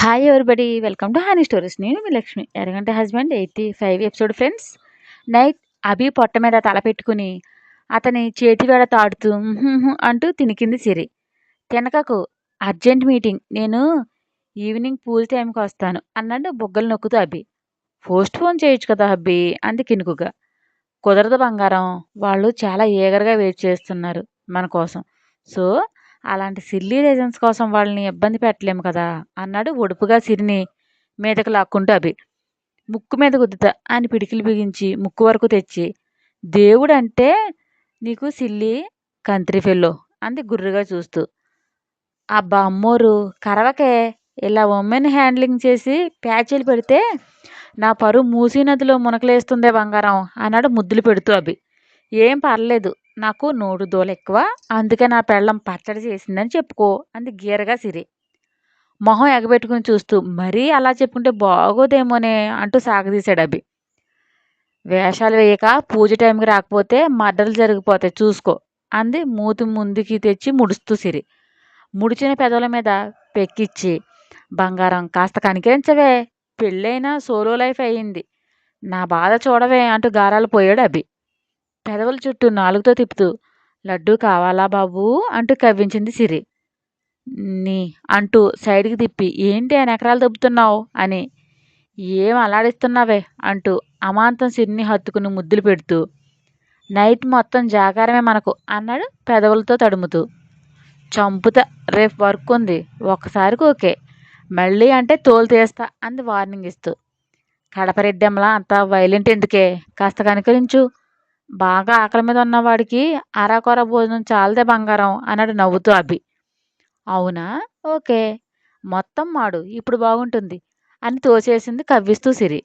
Hi everybody welcome to honey stories నేను మీ Lakshmi. ఎరగంట husband eighty five episode friends night Abhi పొట్ట మీద తల పెట్టుకుని అతని చేతి వేడ తాడుతూ అంటూ తినికింది సిరి. తినకకు అర్జెంట్ మీటింగ్ నేను ఈవినింగ్ పూల్ టైంకి వస్తాను అన్నాడు బుగ్గలు నొక్కుతూ అభి. పోస్ట్ ఫోన్ చేయొచ్చు కదా అబ్బి అంది కినుకుగా. కుదరదు బంగారం. వాళ్ళు చాలా ఏగర్గా వెయిట్ చేస్తున్నారు మన కోసం. సో అలాంటి సిల్లీ రీజన్స్ కోసం వాళ్ళని ఇబ్బంది పెట్టలేము కదా అన్నాడు ఒడుపుగా సిరిని మీదకు లాక్కుంటూ అభి. ముక్కు మీద గుద్దుతా అని పిడికిలు బిగించి ముక్కు వరకు తెచ్చి దేవుడు అంటే నీకు సిల్లి కంత్రి ఫెల్లో అంది గుర్రుగా చూస్తూ. అబ్బా అమ్మోరు కరవకే ఇలా ఉమెన్ హ్యాండ్లింగ్ చేసి ప్యాచీలు పెడితే నా పరువు మూసీ నదిలో మునకలేస్తుందే బంగారం అన్నాడు ముద్దులు పెడుతూ అభి. ఏం పర్లేదు నాకు నోటు దోలు ఎక్కువ. అందుకే నా పెళ్ళం పచ్చడి చేసిందని చెప్పుకో అంది గీరగా సిరి. మొహం ఎగబెట్టుకుని చూస్తూ మరీ అలా చెప్పుకుంటే బాగోదేమోనే అంటూ సాగదీశాడు అభి. వేషాలు వేయక పూజ టైంకి రాకపోతే మర్డర్లు జరిగిపోతాయి చూసుకో అంది మూతి ముందుకి తెచ్చి ముడుస్తూ సిరి. ముడిచిన పెదవుల మీద పెక్కిచ్చి బంగారం కాస్త కనికరించవే పెళ్ళైనా సోలో లైఫ్ అయ్యింది. నా బాధ చూడవే అంటూ గారాలు పోయాడు అభి. పెదవుల చుట్టూ నాలుగుతో తిప్పుతూ లడ్డూ కావాలా బాబు? అంటూ కవ్వించింది సిరి. నీ అంటూ సైడ్కి తిప్పి ఏంటి ఆయన ఎకరాలు దొబ్బుతున్నావు? అని. ఏం అలాడిస్తున్నావే అంటూ అమాంతం సిరిని హత్తుకుని ముద్దులు పెడుతూ నైట్ మొత్తం జాగారమే మనకు అన్నాడు పెదవులతో తడుముతూ. చంపుతా రేపు వర్క్ ఉంది ఒక్కసారికి ఓకే మళ్ళీ అంటే తోలు తీస్తా అంది వార్నింగ్ ఇస్తూ. కడపరెడ్డెంలా అంత వైలెంట్ ఎందుకే? కాస్త కనికరించు బాగా ఆకలి మీద ఉన్నవాడికి అరాకొర భోజనం చాలదే బంగారం అన్నాడు నవ్వుతూ అభి. అవునా? ఓకే. మొత్తం మాడు. ఇప్పుడు బాగుంటుంది అని తోసేసింది కవ్విస్తూ సిరి.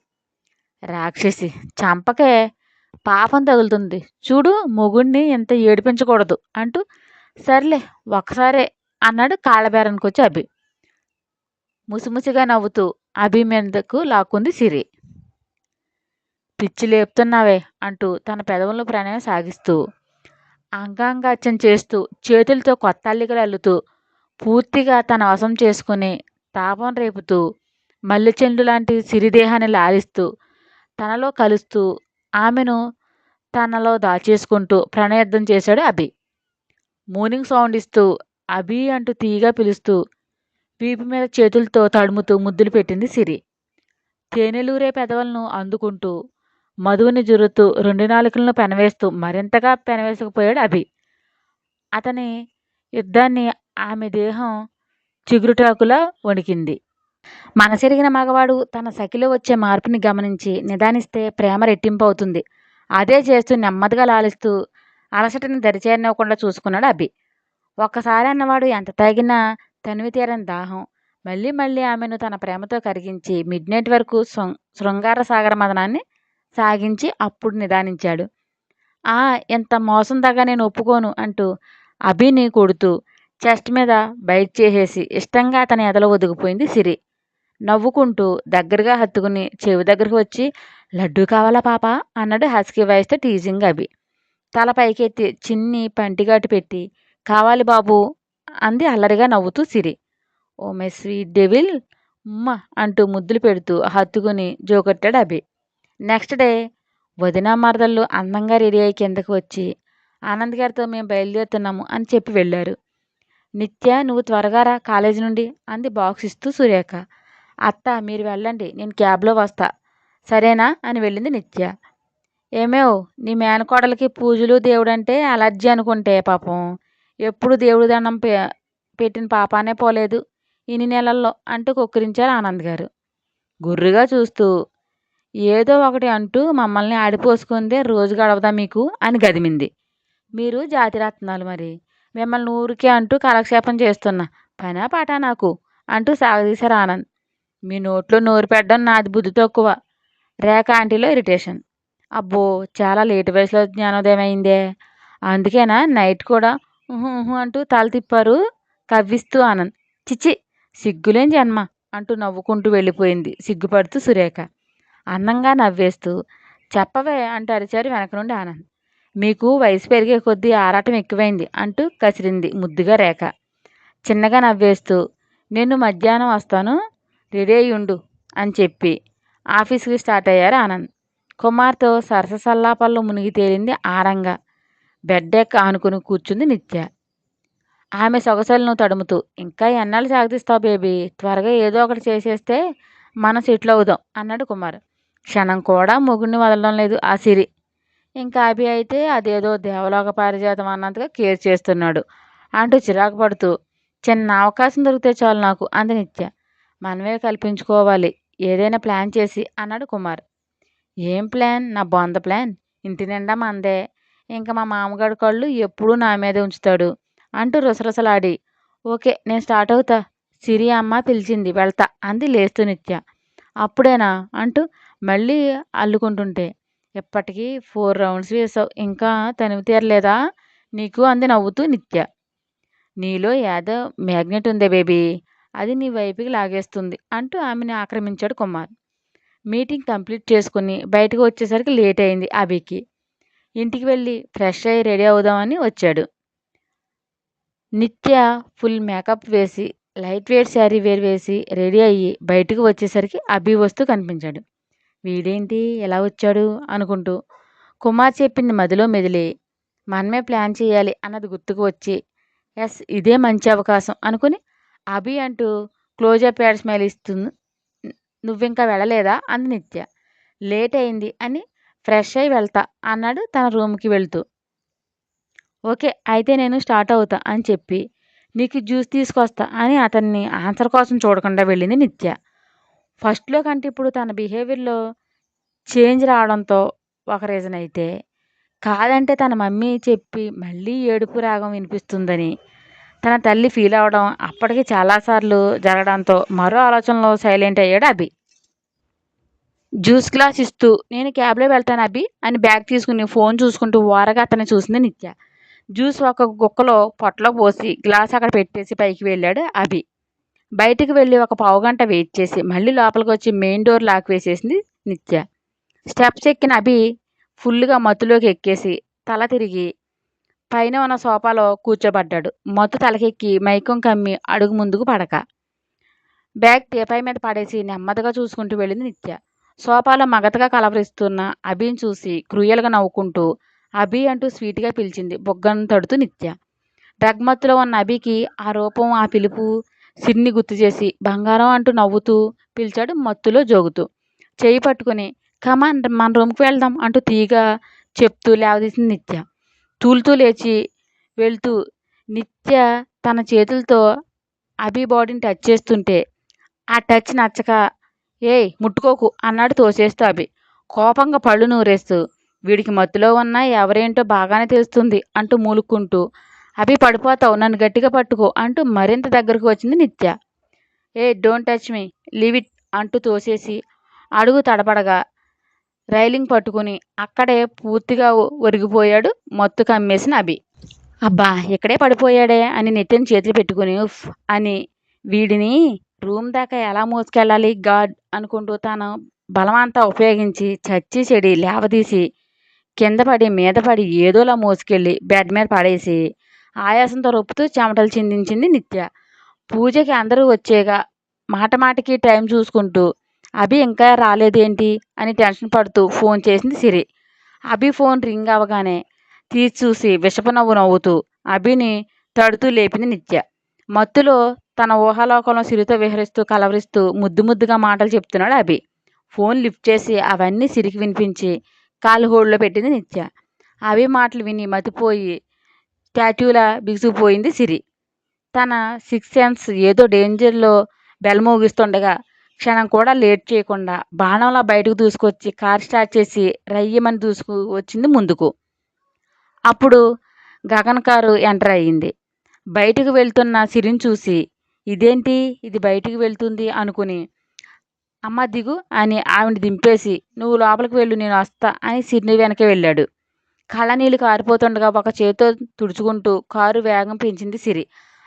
రాక్షసి చంపకే పాపం తగులుతుంది. చూడు మొగుణ్ణి ఎంత ఏడిపించకూడదు అంటూ సర్లే ఒకసారే అన్నాడు కాళ్ళబేరానికి వచ్చి అభి. ముసిముసిగా నవ్వుతూ అభి మీదకు లాక్కుంది సిరి. పిచ్చి లేపుతున్నావే అంటూ తన పెదవులను ప్రణయం సాగిస్తూ అంగాంగాచం చేస్తూ చేతులతో కొత్త అల్లికలు అల్లుతూ పూర్తిగా తన వశం చేసుకుని తాపం రేపుతూ మల్లెచెండు లాంటి సిరిదేహాన్ని లాలిస్తూ తనలో కలుస్తూ ఆమెను తనలో దాచేసుకుంటూ ప్రణయద్ధం చేశాడు అభి. మూనింగ్ సౌండ్ ఇస్తూ అభి అంటూ తీగా పిలుస్తూ వీపు మీద చేతులతో తడుముతూ ముద్దులు పెట్టింది సిరి. తేనెలూరే పెదవులను అందుకుంటూ మధువుని జురుతూ రెండు నాలుకలను పెనవేస్తూ మరింతగా పెనవేసుకుపోయాడు అభి. అతని యుద్ధాన్ని ఆమె దేహం చిగురుటాకులా వణికింది. మనసెరిగిన మగవాడు తన సఖిలో వచ్చే మార్పుని గమనించి నిదానిస్తే ప్రేమ రెట్టింపు అవుతుంది అదే చేస్తూ నెమ్మదిగా లాలిస్తూ అలసటని దరిచేరనివ్వకుండా చూసుకున్నాడు అభి. ఒక్కసారి అన్నవాడు ఎంత తాగినా తనివి తీరని దాహం. మళ్ళీ మళ్ళీ ఆమెను తన ప్రేమతో కరిగించి మిడ్ నైట్ వరకు శృంగార సాగర మదనాన్ని సాగించి అప్పుడు నిదానించాడు. ఆ ఎంత మోసం దగ్గర నేను ఒప్పుకోను అంటూ అభిని కొడుతూ చెస్ట్ మీద బైట్ చేసేసి ఇష్టంగా అతని ఎదలో ఒదిగిపోయింది సిరి. నవ్వుకుంటూ దగ్గరగా హత్తుకుని చెవి దగ్గరకు వచ్చి లడ్డు కావాలా పాప అన్నాడు హస్కీ వాయిస్తో టీజింగ్ అభి. తల పైకెత్తి చిన్ని పంటిగాటు పెట్టి కావాలి బాబు అంది అల్లరిగా నవ్వుతూ Siri. Oh my sweet devil ఉమ్మ అంటూ ముద్దులు పెడుతూ హత్తుకుని జోకొట్టాడు అభి. నెక్స్ట్ డే వదిన మరదళ్ళు అందంగా రెడీ అయ్యి కిందకు వచ్చి ఆనంద్ గారితో మేము బయలుదేరుతున్నాము అని చెప్పి వెళ్ళారు. నిత్య నువ్వు త్వరగా రా కాలేజీ నుండి అంది బాక్స్ ఇస్తూ సురేఖ అత్త మీరు వెళ్ళండి నేను క్యాబ్లో వస్తా. సరేనా? అని వెళ్ళింది నిత్య. ఏమేవ్ నీ మేనకోడలకి పూజలు దేవుడంటే అలర్జీ అనుకుంటే పాపం. ఎప్పుడు దేవుడు దండం పె పెట్టిన పాపానే పోలేదు. ఇన్ని నెలల్లో అంటూ కొక్కిరించారు ఆనంద్ గారు. గుర్రుగా చూస్తూ ఏదో ఒకటి అంటూ మమ్మల్ని ఆడిపోసుకుందే రోజు గడవదా మీకు అని గదిమింది. మీరు జాతిరత్నాలు మరి. మిమ్మల్ని ఊరికే అంటూ కాలక్షేపం చేస్తున్నా. పనా పాట నాకు? అంటూ సాగదీశారు ఆనంద్. మీ నోట్లో నోరు పెట్టడం నాది బుద్ధి తక్కువ. రేఖ ఆంటీలో ఇరిటేషన్. అబ్బో చాలా లేట్ వయసులో జ్ఞానోదయం అయిందే. అందుకేనా నైట్ కూడా ఊహు అంటూ తల తిప్పారు కవ్విస్తూ ఆనంద్. చిచ్చి సిగ్గులేని జన్మ అంటూ నవ్వుకుంటూ వెళ్ళిపోయింది. సిగ్గుపడుతూ సురేఖ. అందంగా నవ్వేస్తూ చెప్పవే అంటూ అరిచారు వెనక నుండి ఆనంద్. మీకు వయసు పెరిగే కొద్దీ ఆరాటం ఎక్కువైంది అంటూ కసిరింది ముద్దుగా రేఖ. చిన్నగా నవ్వేస్తూ నేను మధ్యాహ్నం వస్తాను రెడీ అయ్యి ఉండు అని చెప్పి ఆఫీస్కి స్టార్ట్ అయ్యారు ఆనంద్. కుమార్తో సరస సల్లాపల్లో మునిగి తేలింది ఆరంగా. బెడ్ ఎక్క ఆనుకుని కూర్చుంది నిత్య. ఆమె సొగసలను తడుముతూ ఇంకా ఎన్నాళ్ళు సాగతిస్తావు బేబీ? త్వరగా ఏదో ఒకటి చేసేస్తే మనం సెటిల్ అవుదాం అన్నాడు కుమార్. క్షణం కూడా మొగుడిని వదలడం లేదు ఆ సిరి. ఇంకా అభి అయితే అదేదో దేవలోక పారిజాతం అన్నంతగా కేర్ చేస్తున్నాడు అంటూ చిరాకు పడుతూ చిన్న అవకాశం దొరికితే చాలు నాకు అంది నిత్య. మనమే కల్పించుకోవాలి ఏదైనా ప్లాన్ చేసి అన్నాడు కుమార్. ఏం ప్లాన్? నా బొంద ప్లాన్? ఇంటి నిండా మందే. ఇంకా మా మామగారి కళ్ళు ఎప్పుడూ నా మీద ఉంచుతాడు అంటూ రుసరుసలాడి. ఓకే నేను స్టార్ట్ అవుతా. సిరి అమ్మ పిలిచింది వెళ్తా అంది లేస్తూ నిత్య. అప్పుడేనా? అంటూ మళ్ళీ అల్లుకుంటుంటే ఎప్పటికీ ఫోర్ రౌండ్స్ వేసావు ఇంకా తనివి తీరలేదా? నీకు అంది నవ్వుతూ నిత్య. నీలో ఏదో మ్యాగ్నెట్ ఉందే బేబీ అది నీ వైపుకి లాగేస్తుంది అంటూ ఆమెని ఆక్రమించాడు కుమార్. మీటింగ్ కంప్లీట్ చేసుకుని బయటకు వచ్చేసరికి లేట్ అయింది అభికి. ఇంటికి వెళ్ళి ఫ్రెష్ అయ్యి రెడీ అవుదామని వచ్చాడు. నిత్య ఫుల్ మేకప్ వేసి లైట్ వెయిట్ శారీ వేర్ వేసి రెడీ అయ్యి బయటకు వచ్చేసరికి అభి వస్తూ కనిపించాడు. వీడేంటి ఎలా వచ్చాడు అనుకుంటూ. కుమార్ చెప్పింది మదిలో మెదిలి. మనమే ప్లాన్ చేయాలి అన్నది గుర్తుకు వచ్చి. ఎస్ ఇదే మంచి అవకాశం అనుకుని అభి అంటూ క్లోజ్ అప్ యాడ్ స్మైల్ ఇస్తుంది నువ్వింకా వెళ్ళలేదా? అంది నిత్య. లేట్ అయింది అని ఫ్రెష్ అయి వెళ్తా అన్నాడు తన రూమ్కి వెళ్తూ. ఓకే అయితే నేను స్టార్ట్ అవుతా అని చెప్పి. నీకు జ్యూస్ తీసుకొస్తా అని అతన్ని ఆన్సర్ కోసం చూడకుండా వెళ్ళింది నిత్య. ఫస్ట్లో కంటే ఇప్పుడు తన బిహేవియర్లో చేంజ్ రావడంతో ఒక రీజన్ అయితే కాదంటే తన మమ్మీ చెప్పి మళ్ళీ ఏడుపు రాగం వినిపిస్తుందని తన తల్లి ఫీల్ అవడం అప్పటికి చాలాసార్లు జరగడంతో మరో ఆలోచనలో సైలెంట్ అయ్యాడు అభి. జ్యూస్ గ్లాస్ ఇస్తూ నేను క్యాబ్లో వెళ్తాను అభి అని బ్యాగ్ తీసుకుని ఫోన్ చూసుకుంటూ ఓరగా అతన్ని చూసింది నిత్య. జ్యూస్ ఒక గుక్కలో పొట్టలో పోసి గ్లాస్ అక్కడ పెట్టేసి పైకి వెళ్ళాడు అభి. బయటికి వెళ్ళి ఒక పావుగంట వెయిట్ చేసి మళ్ళీ లోపలికి వచ్చి మెయిన్ డోర్ లాక్ వేసేసింది నిత్య. స్టెప్స్ ఎక్కిన అభి ఫుల్గా మత్తులోకి ఎక్కేసి తల తిరిగి పైన ఉన్న సోఫాలో కూర్చోబడ్డాడు. మత్తు తలకెక్కి మైకం కమ్మి అడుగు ముందుకు పడక. బ్యాగ్ టీపై మీద పడేసి నెమ్మదిగా చూసుకుంటూ వెళ్ళింది నిత్య. సోఫాలో మగతగా కలవరిస్తున్న అభిని చూసి క్రూయల్గా నవ్వుకుంటూ అభి అంటూ స్వీట్గా పిలిచింది బొగ్గను తడుతూ నిత్య. డ్రగ్ మత్తులో ఉన్న అభికి ఆ రూపం ఆ పిలుపు సిన్ని గుర్తు చేసి బంగారం అంటూ నవ్వుతూ పిలిచాడు మత్తులో జోగుతూ. చేయి పట్టుకుని కమాన్ మన రూమ్కి వెళ్దాం అంటూ తీగా చెప్తూ లేవదీసింది నిత్య. తూలుతూ లేచి వెళ్తూ నిత్య తన చేతులతో అభి బాడీని టచ్ చేస్తుంటే ఆ టచ్ నచ్చక ఏయ్ ముట్టుకోకు అన్నాడు తోసేస్తూ అభి. కోపంగా పళ్ళు నూరేస్తూ వీడికి మత్తులో ఉన్న ఎవరేంటో బాగానే తెలుస్తుంది అంటూ మూలుక్కుంటూ అభి పడిపోతావు నన్ను గట్టిగా పట్టుకో అంటూ మరింత దగ్గరకు వచ్చింది నిత్య. ఏ don't touch me leave it అంటూ తోసేసి అడుగు తడపడగా రైలింగ్ పట్టుకుని అక్కడే పూర్తిగా ఒరిగిపోయాడు మత్తు కమ్మేసిన అభి. అబ్బా ఇక్కడే పడిపోయాడే అని నిత్యం చేతులు పెట్టుకుని ఉఫ్ అని వీడిని రూమ్ దాకా ఎలా మోసుకెళ్ళాలి గాడ్ అనుకుంటూ తను బలమంతా ఉపయోగించి చచ్చి చెడి లేవదీసి కింద పడి మీద పడి ఏదోలా మోసుకెళ్ళి బెడ్ మీద పడేసి ఆయాసంతో రొప్పుతూ చెమటలు చిందించింది నిత్య. పూజకి అందరూ వచ్చేగా మాట మాటకి టైం చూసుకుంటూ అభి ఇంకా రాలేదేంటి? అని టెన్షన్ పడుతూ ఫోన్ చేసింది సిరి. అభి ఫోన్ రింగ్ అవగానే తీసి చూసి విషపు నవ్వు నవ్వుతూ అభిని తడుతూ లేపింది నిత్య. మత్తులో తన ఊహాలోకంలో సిరితో విహరిస్తూ కలవరిస్తూ ముద్దు ముద్దుగా మాటలు చెప్తున్నాడు అభి. ఫోన్ లిఫ్ట్ చేసి అవన్నీ సిరికి వినిపించి కాలు హోల్డ్లో పెట్టింది నిత్య. అభి మాటలు విని మతిపోయి స్టాట్యూలా బిగుసుకుపోయింది సిరి. తన సిక్స్ సెన్స్ ఏదో డేంజర్లో బెలమోగిస్తుండగా క్షణం కూడా లేట్ చేయకుండా బాణంలా బయటకు దూసుకొచ్చి కార్ స్టార్ట్ చేసి రయ్యమని దూసుకు వచ్చింది ముందుకు. అప్పుడు గగన్ కారు ఎంటర్ అయ్యింది. బయటకు వెళ్తున్న సిరిని చూసి ఇదేంటి? ఇది బయటికి వెళ్తుంది అనుకుని అమ్మ దిగు అని ఆవిడ దింపేసి నువ్వు లోపలికి వెళ్ళు నేను వస్తా అని సిరిని వెనక వెళ్ళాడు. కళ్ళ నీళ్ళు కారిపోతుండగా ఒక చేతితో తుడుచుకుంటూ కారు వేగం పెంచింది సిరి.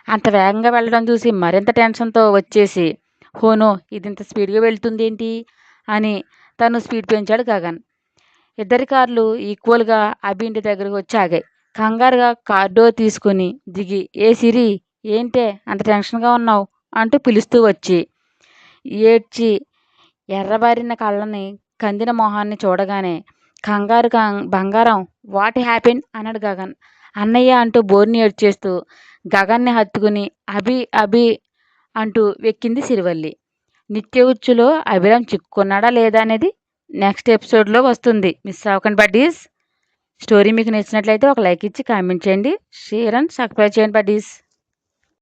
అంత వేగంగా వెళ్ళడం చూసి మరింత టెన్షన్తో వచ్చేసి హోనో ఇది ఇంత స్పీడ్గా వెళ్తుంది ఏంటి అని తను స్పీడ్ పెంచాడు గగన్. ఇద్దరి కార్లు ఈక్వల్గా అభి ఇంటి దగ్గరకు వచ్చి ఆగాయి. కంగారుగా కార్ డోర్ తీసుకుని దిగి ఏ సిరి ఏంటే అంత టెన్షన్గా ఉన్నావు? అంటూ పిలుస్తూ వచ్చి ఏడ్చి ఎర్రబారిన కళ్ళని కందిన మొహాన్ని చూడగానే కంగారు బంగారం వాట్ హ్యాపెన్? అన్నాడు గగన్. అన్నయ్య అంటూ బోర్ని ఏడ్చేస్తూ గగన్ని హత్తుకుని అభి అభి అంటూ వెక్కింది సిరివల్లి. నిత్య ఉచ్చులో అభిరామ్ చిక్కుకున్నాడా లేదా అనేది నెక్స్ట్ ఎపిసోడ్లో వస్తుంది. మిస్ అవ్వకండి బడ్డీస్. స్టోరీ మీకు నచ్చినట్లయితే ఒక లైక్ ఇచ్చి కామెంట్ చేయండి. షేర్ అండ్ సబ్స్క్రైబ్ చేయండి బడ్డీస్.